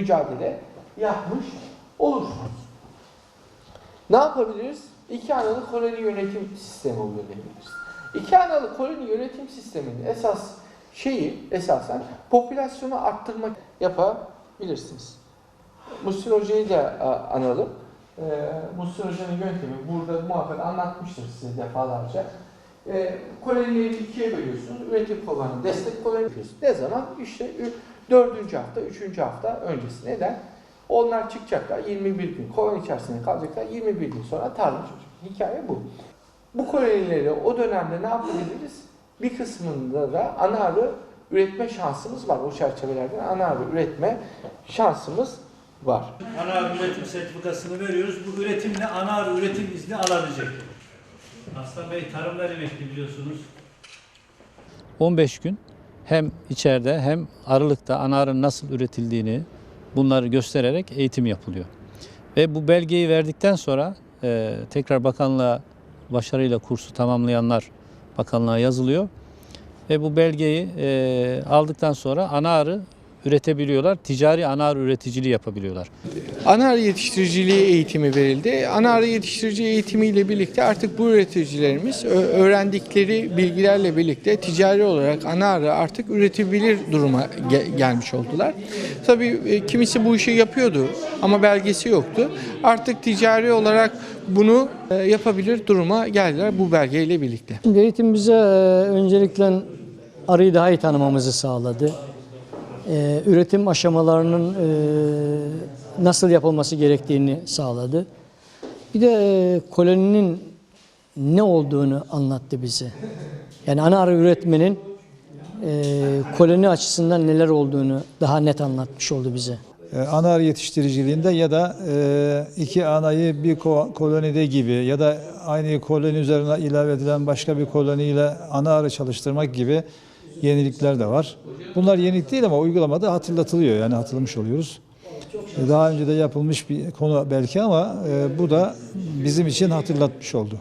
mücadele yapmış olursunuz. Ne yapabiliriz? İki analı koloni yönetim sistemi uygulayabiliriz. İki analı koloni yönetim sisteminin esas şeyi esasen popülasyonu arttırmak yapabilirsiniz. Muhsin Hoca'yı da a, analım. Ee, Muhsin Hoca'nın yöntemi burada muhakkak anlatmıştır size defalarca. Ee, kolonileri ikiye bölüyorsunuz. Üretim koloni, destek koloni yapıyorsunuz. Ne zaman? İşte dördüncü hafta, üçüncü hafta öncesi. Neden? Onlar çıkacaklar 21 gün. Koloni içerisinde kalacaklar 21 gün sonra tarla çıkacak. Hikaye bu. Bu kolonileri o dönemde ne yapabiliriz? Bir kısmında da ana arı üretme şansımız var. O çerçevelerden ana arı üretme şansımız var. Ana arı üretim sertifikasını veriyoruz. Bu üretimle ana arı üretim izni alabilecek. Aslan Bey tarımlar emekli biliyorsunuz. 15 gün hem içeride hem arılıkta ana arının nasıl üretildiğini bunları göstererek eğitim yapılıyor. Ve bu belgeyi verdikten sonra e, tekrar bakanlığa başarıyla kursu tamamlayanlar bakanlığa yazılıyor. Ve bu belgeyi e, aldıktan sonra ana arı üretebiliyorlar. Ticari ana arı üreticiliği yapabiliyorlar. Ana arı yetiştiriciliği eğitimi verildi. Ana arı yetiştirici eğitimiyle birlikte artık bu üreticilerimiz öğrendikleri bilgilerle birlikte ticari olarak ana arı artık üretebilir duruma ge- gelmiş oldular. Tabii e, kimisi bu işi yapıyordu ama belgesi yoktu. Artık ticari olarak bunu e, yapabilir duruma geldiler bu belgeyle birlikte. Şimdi eğitim bize e, öncelikle arıyı daha iyi tanımamızı sağladı. E, üretim aşamalarının e, nasıl yapılması gerektiğini sağladı. Bir de e, koloninin ne olduğunu anlattı bize. Yani ana arı üretmenin e, koloni açısından neler olduğunu daha net anlatmış oldu bize. E, ana arı yetiştiriciliğinde ya da e, iki anayı bir ko- kolonide gibi ya da aynı koloni üzerine ilave edilen başka bir koloniyle ana arı çalıştırmak gibi yenilikler de var. Bunlar yenilik değil ama uygulamada hatırlatılıyor yani hatırlamış oluyoruz. E, Daha önce de yapılmış bir konu belki ama e, bu da bizim için hatırlatmış oldu.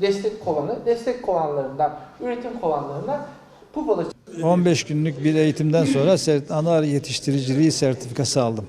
Destek kovanı, destek kovanlarından, üretim kovanlarından pupalı 15 günlük bir eğitimden sonra ana yetiştiriciliği sertifikası aldım.